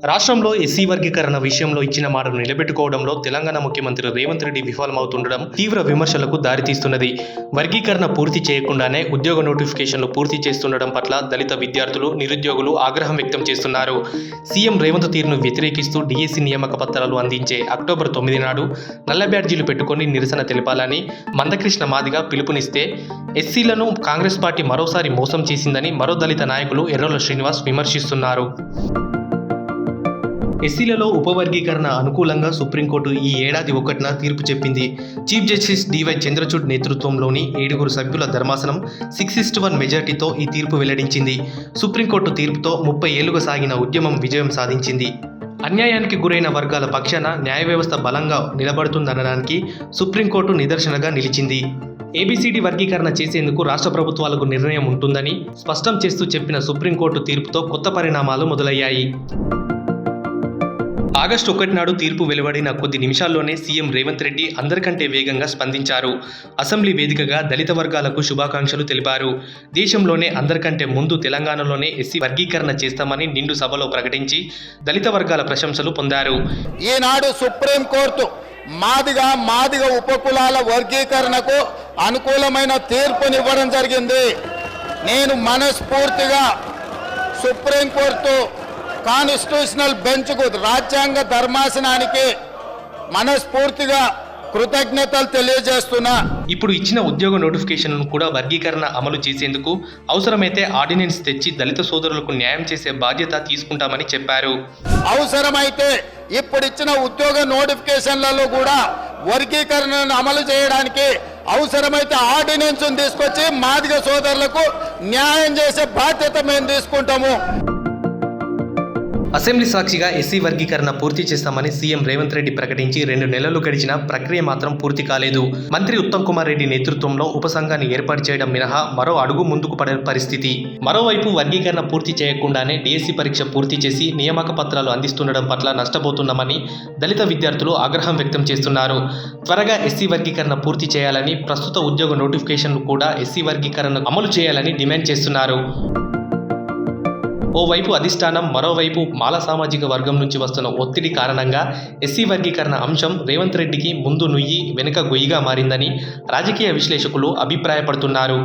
రాష్ట్రంలో ఎస్సీ వర్గీకరణ విషయంలో ఇచ్చిన మాటను నిలబెట్టుకోవడంలో తెలంగాణ ముఖ్యమంత్రి రేవంత్ రెడ్డి విఫలమవుతుండడం తీవ్ర విమర్శలకు దారితీస్తున్నది. వర్గీకరణ పూర్తి చేయకుండానే ఉద్యోగ నోటిఫికేషన్లు పూర్తి చేస్తుండడం పట్ల దళిత విద్యార్థులు నిరుద్యోగులు ఆగ్రహం వ్యక్తం చేస్తున్నారు. సీఎం రేవంత్ తీరును వ్యతిరేకిస్తూ డిఎస్సీ నియామక పత్రాలు అందించే అక్టోబర్ తొమ్మిది నాడు నల్ల బ్యాడ్జీలు పెట్టుకుని నిరసన తెలపాలని మందకృష్ణ మాదిగా పిలుపునిస్తే ఎస్సీలను కాంగ్రెస్ పార్టీ మరోసారి మోసం చేసిందని మరో దళిత నాయకులు ఎర్రోల శ్రీనివాస్ విమర్శిస్తున్నారు. ఎస్సీలలో ఉపవర్గీకరణ అనుకూలంగా సుప్రీంకోర్టు ఈ ఏడాది ఒకటిన తీర్పు చెప్పింది. చీఫ్ జస్టిస్ డివై చంద్రచూడ్ నేతృత్వంలోని ఏడుగురు సభ్యుల ధర్మాసనం సిక్స్ ఇస్ట్ వన్ మెజార్టీతో ఈ తీర్పు వెల్లడించింది. సుప్రీంకోర్టు తీర్పుతో ముప్పై ఏళ్ళుగా సాగిన ఉద్యమం విజయం సాధించింది. అన్యాయానికి గురైన వర్గాల పక్షాన న్యాయ వ్యవస్థ బలంగా నిలబడుతుందనడానికి సుప్రీంకోర్టు నిదర్శనగా నిలిచింది. ఏబీసీడీ వర్గీకరణ చేసేందుకు రాష్ట్ర ప్రభుత్వాలకు నిర్ణయం ఉంటుందని స్పష్టం చేస్తూ చెప్పిన సుప్రీంకోర్టు తీర్పుతో కొత్త పరిణామాలు మొదలయ్యాయి. ఆగస్టు ఒకటి నాడు తీర్పు వెలువడిన కొద్ది నిమిషాల్లోనే సీఎం రేవంత్ రెడ్డి అందరికంటే వేగంగా స్పందించారు. అసెంబ్లీ వేదికగా దళిత వర్గాలకు శుభాకాంక్షలు తెలిపారు. దేశంలోనే అందరికంటే ముందు తెలంగాణలోనే ఎస్సీ వర్గీకరణ చేస్తామని నిండు సభలో ప్రకటించి దళిత వర్గాల ప్రశంసలు పొందారు. ఈనాడు సుప్రీంకోర్టు మాదిగా మాదిగ ఉపకులాల వర్గీకరణకు అనుకూలమైన తీర్పునివ్వడం జరిగింది. నేను మనస్ఫూర్తిగా సుప్రీంకోర్టు కాన్స్టిట్యూషనల్ బెంచ్కు రాజ్యాంగ ధర్మాసనానికి మనస్ఫూర్తిగా కృతజ్ఞతలు తెలియజేస్తున్నా. ఇప్పుడు ఇచ్చిన ఉద్యోగ నోటిఫికేషన్లను కూడా వర్గీకరణ అమలు చేసేందుకు అవసరమైతే ఆర్డినెన్స్ తెచ్చి దళిత సోదరులకు న్యాయం చేసే బాధ్యత తీసుకుంటామని చెప్పారు. అవసరమైతే ఇప్పుడు ఇచ్చిన ఉద్యోగ నోటిఫికేషన్లలో కూడా వర్గీకరణను అమలు చేయడానికి అవసరమైతే ఆర్డినెన్స్ తీసుకొచ్చి మాదిగ సోదరులకు న్యాయం చేసే బాధ్యత మేము తీసుకుంటాము. అసెంబ్లీ సాక్షిగా ఎస్సీ వర్గీకరణ పూర్తి చేస్తామని సీఎం రేవంత్ రెడ్డి ప్రకటించి రెండు నెలలు గడిచిన ప్రక్రియ మాత్రం పూర్తి కాలేదు. మంత్రి ఉత్తమ్ కుమార్ రెడ్డి నేతృత్వంలో ఉపసంఘాన్ని ఏర్పాటు చేయడం మినహా మరో అడుగు ముందుకు పడే పరిస్థితి. మరోవైపు వర్గీకరణ పూర్తి చేయకుండానే డిఎస్సీ పరీక్ష పూర్తి చేసి నియామక పత్రాలు అందిస్తుండడం పట్ల నష్టపోతున్నామని దళిత విద్యార్థులు ఆగ్రహం వ్యక్తం చేస్తున్నారు. త్వరగా ఎస్సీ వర్గీకరణ పూర్తి చేయాలని ప్రస్తుత ఉద్యోగ నోటిఫికేషన్లు కూడా ఎస్సీ వర్గీకరణ అమలు చేయాలని డిమాండ్ చేస్తున్నారు. ఓవైపు అధిష్టానం మరోవైపు మాల సామాజిక వర్గం నుంచి వస్తున్న ఒత్తిడి కారణంగా ఎస్సీ వర్గీకరణ అంశం రేవంత్ రెడ్డికి ముందు నుయ్యి వెనుక గొయ్యిగా మారిందని రాజకీయ విశ్లేషకులు అభిప్రాయపడుతున్నారు.